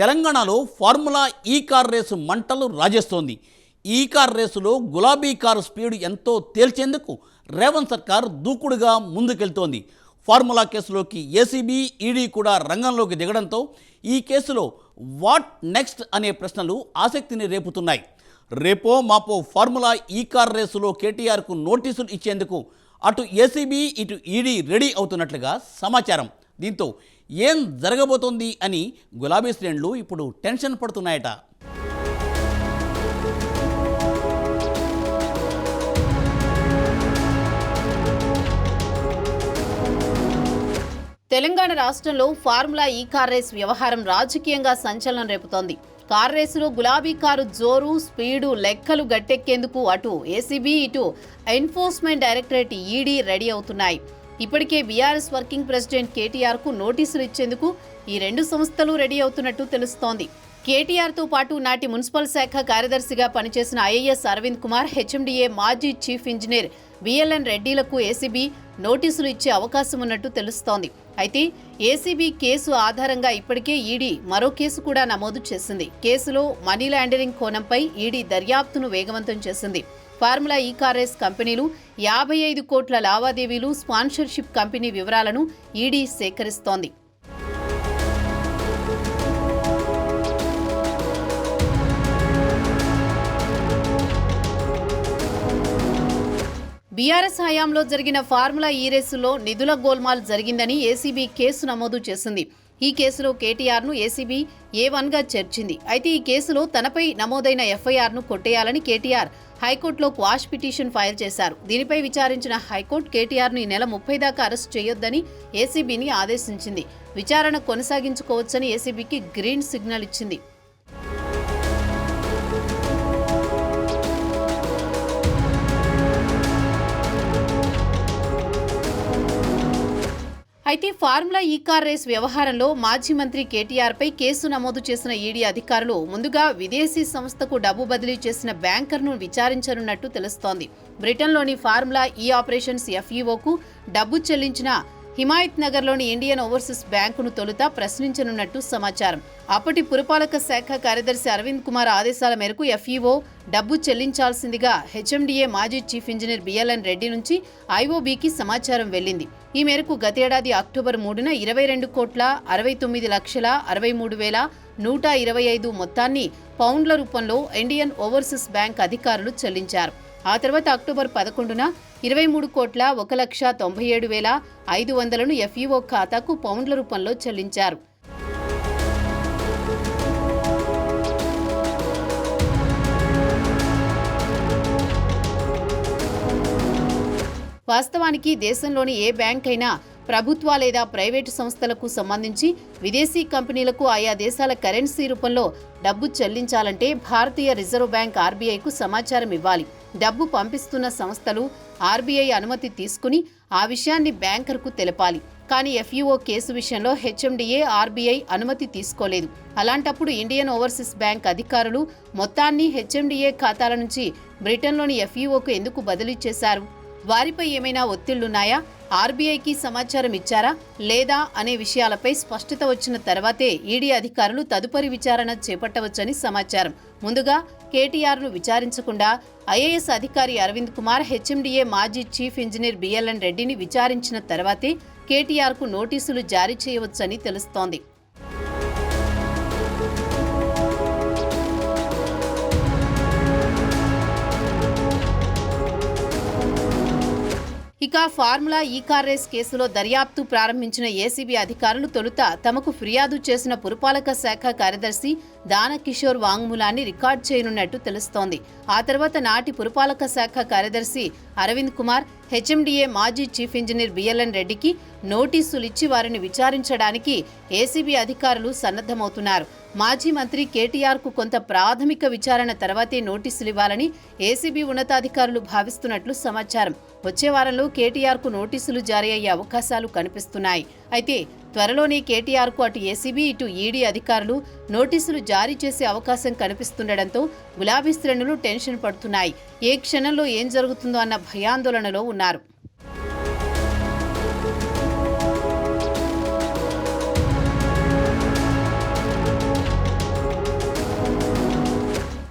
తెలంగాణలో ఫార్ములా ఈ car race మంటలు రాజేస్తోంది. ఈ కార్ రేసులో గులాబీ కారు స్పీడ్ ఎంతో తేల్చేందుకు రేవంత్ సర్కార్ దూకుడుగా ముందుకెళ్తోంది. ఫార్ములా కేసులోకి ఏసీబీ ఈడీ కూడా రంగంలోకి దిగడంతో ఈ కేసులో వాట్ నెక్స్ట్ అనే ప్రశ్నలు ఆసక్తిని రేపుతున్నాయి. రేపో మాపో ఫార్ములా ఈ కార్ రేసులో కేటీఆర్కు నోటీసులు ఇచ్చేందుకు అటు ఏసీబీ ఇటు ఈడీ రెడీ అవుతున్నట్లుగా సమాచారం. దీంతో ఏం జరగబోతోంది అని గులాబీ శ్రేణులు ఇప్పుడు టెన్షన్ పడుతున్నాయట. తెలంగాణ రాష్ట్రంలో ఫార్ములా ఈ కార్ రేస్ వ్యవహారం రాజకీయంగా సంచలనం రేపుతోంది. కార్ రేసులో గులాబీ కారు జోరు స్పీడు లెక్కలు గట్టెక్కేందుకు అటు ఏసీబీ ఇటు ఎన్ఫోర్స్మెంట్ డైరెక్టరేట్ ఈడీ రెడీ అవుతున్నాయి. ఇప్పటికే బీఆర్ఎస్ వర్కింగ్ ప్రెసిడెంట్ కేటీఆర్కు నోటీసులు ఇచ్చేందుకు ఈ రెండు సంస్థలు రెడీ అవుతున్నట్టు తెలుస్తోంది. కేటీఆర్తో పాటు నాటి మున్సిపల్ శాఖ కార్యదర్శిగా పనిచేసిన ఐఏఎస్ అరవింద్ కుమార్ హెచ్ఎండిఏ మాజీ చీఫ్ ఇంజనీర్ విఎల్ఎన్ రెడ్డిలకు ఏసీబీ నోటీసులు ఇచ్చే అవకాశం ఉన్నట్టు తెలుస్తోంది. అయితే ఏసీబీ కేసు ఆధారంగా ఇప్పటికే ఈడీ మరో కేసు కూడా నమోదు చేసింది. కేసులో మనీ లాండరింగ్ కోణంపై ఈడీ దర్యాప్తును వేగవంతం చేసింది. ఫార్ములా ఈ కారేస్ కంపెనీలు యాభై ఐదు కోట్ల లావాదేవీలు స్పాన్సర్షిప్ కంపెనీ వివరాలను ఈడీ సేకరిస్తోంది. బీఆర్ఎస్ హయాంలో జరిగిన ఫార్ములా ఈ రేసులో నిధుల గోల్మాల్ జరిగిందని ఏసీబీ కేసు నమోదు చేసింది. ఈ కేసులో కేటీఆర్ను ఏసీబీ ఏ వన్గా చేర్చింది. అయితే ఈ కేసులో తనపై నమోదైన ఎఫ్ఐఆర్ను కొట్టేయాలని కేటీఆర్ హైకోర్టులో క్వాష్ పిటిషన్ ఫైల్ చేశారు. దీనిపై విచారించిన హైకోర్టు కేటీఆర్ను ఈ నెల ముప్పై దాకా అరెస్టు చేయొద్దని ఏసీబీని ఆదేశించింది. విచారణ కొనసాగించుకోవచ్చని ఏసీబీకి గ్రీన్ సిగ్నల్ ఇచ్చింది. అయితే ఫార్ములా ఈ కార్ రేస్ వ్యవహారంలో మాజీ మంత్రి కేటీఆర్ పై కేసు నమోదు చేసిన ఈడీ అధికారులు ముందుగా విదేశీ సంస్థకు డబ్బు బదిలీ చేసిన బ్యాంకర్ను విచారించనున్నట్టు తెలుస్తోంది. బ్రిటన్లోని ఫార్ములా ఈ ఆపరేషన్స్ ఎఫ్ఈఓకు డబ్బు చెల్లించిన హిమాయత్ నగర్లోని ఇండియన్ ఓవర్సీస్ బ్యాంకును తొలుత ప్రశ్నించనున్నట్టు సమాచారం. అప్పటి పురపాలక శాఖ కార్యదర్శి అరవింద్ కుమార్ ఆదేశాల మేరకు ఎఫ్ఈఓ డబ్బు చెల్లించాల్సిందిగా హెచ్ఎండిఏ మాజీ చీఫ్ ఇంజనీర్ బిఎల్ఎన్ రెడ్డి నుంచి ఐఓబీకి సమాచారం వెళ్ళింది ఈ మేరకు గతేడాది అక్టోబర్ మూడున ఇరవై రెండు కోట్ల అరవై తొమ్మిది లక్షల అరవై మూడు వేల నూట ఇరవై ఐదు మొత్తాన్ని పౌండ్ల రూపంలో ఇండియన్ ఓవర్సీస్ బ్యాంక్ అధికారులు చెల్లించారు. ఆ తర్వాత అక్టోబర్ పదకొండున ఇరవై మూడు కోట్ల ఒక లక్ష తొంభై ఏడు వేల ఐదు వందలను ఎఫ్ఈఓ ఖాతాకు పౌండ్ల రూపంలో చెల్లించారు. వాస్తవానికి దేశంలోని ఏ బ్యాంక్ అయినా ప్రభుత్వ లేదా ప్రైవేటు సంస్థలకు సంబంధించి విదేశీ కంపెనీలకు ఆయా దేశాల కరెన్సీ రూపంలో డబ్బు చెల్లించాలంటే భారతీయ రిజర్వ్ బ్యాంక్ ఆర్బీఐకు సమాచారం ఇవ్వాలి. డబ్బు పంపిస్తున్న సంస్థలు ఆర్బీఐ అనుమతి తీసుకుని ఆ విషయాన్ని బ్యాంకర్కు తెలపాలి. కానీ ఎఫ్ఈఓ కేసు విషయంలో హెచ్ఎండిఏ ఆర్బీఐ అనుమతి తీసుకోలేదు. అలాంటప్పుడు ఇండియన్ ఓవర్సీస్ బ్యాంక్ అధికారులు మొత్తాన్ని హెచ్ఎండిఏ ఖాతాల నుంచి బ్రిటన్లోని ఎఫ్ఈఓకు ఎందుకు బదిలీ చేశారు? వారిపై ఏమైనా ఒత్తిళ్ళున్నాయా? ఆర్బీఐకి సమాచారం ఇచ్చారా? లేదా? అనే విషయాలపై స్పష్టత వచ్చిన తర్వాతే ఈడీ అధికారులు తదుపరి విచారణ చేపట్టవచ్చని సమాచారం. ముందుగా కేటీఆర్ను విచారించకుండా ఐఏఎస్ అధికారి అరవింద్ కుమార్ హెచ్ఎండిఏ మాజీ చీఫ్ ఇంజనీర్ బిఎల్ఎన్ రెడ్డిని విచారించిన తర్వాతే కేటీఆర్కు నోటీసులు జారీ చేయవచ్చని తెలుస్తోంది. ఇక ఫార్ములా ఈ కార్ రేస్ కేసులో దర్యాప్తు ప్రారంభించిన ఏసీబీ అధికారులు తొలుత తమకు ఫిర్యాదు చేసిన పురపాలక శాఖ కార్యదర్శి దానకిషోర్ వాంగ్మూలాన్ని రికార్డ్ చేయనున్నట్టు తెలుస్తోంది. ఆ తర్వాత నాటి పురపాలక శాఖ కార్యదర్శి అరవింద్ కుమార్ హెచ్ఎండిఏ మాజీ చీఫ్ ఇంజనీర్ బిఎల్ఎన్ రెడ్డికి నోటీసులు ఇచ్చి వారిని విచారించడానికి ఏసీబీ అధికారులు సన్నద్ధమవుతున్నారు. మాజీ మంత్రి కేటీఆర్కు కొంత ప్రాథమిక విచారణ తర్వాతే నోటీసులు ఇవ్వాలని ఏసీబీ ఉన్నతాధికారులు భావిస్తున్నట్లు సమాచారం. వచ్చే వారంలో కేటీఆర్కు నోటీసులు జారీ అయ్యే అవకాశాలు కనిపిస్తున్నాయి. అయితే త్వరలోనే కేటీఆర్కు అటు ఏసీబీ ఇటు ఈడీ అధికారులు నోటీసులు జారీ చేసే అవకాశం కనిపిస్తుండటంతో గులాబీ శ్రేణులు టెన్షన్ పడుతున్నాయి. ఏ క్షణంలో ఏం జరుగుతుందో అన్న భయాందోళనలో ఉన్నారు.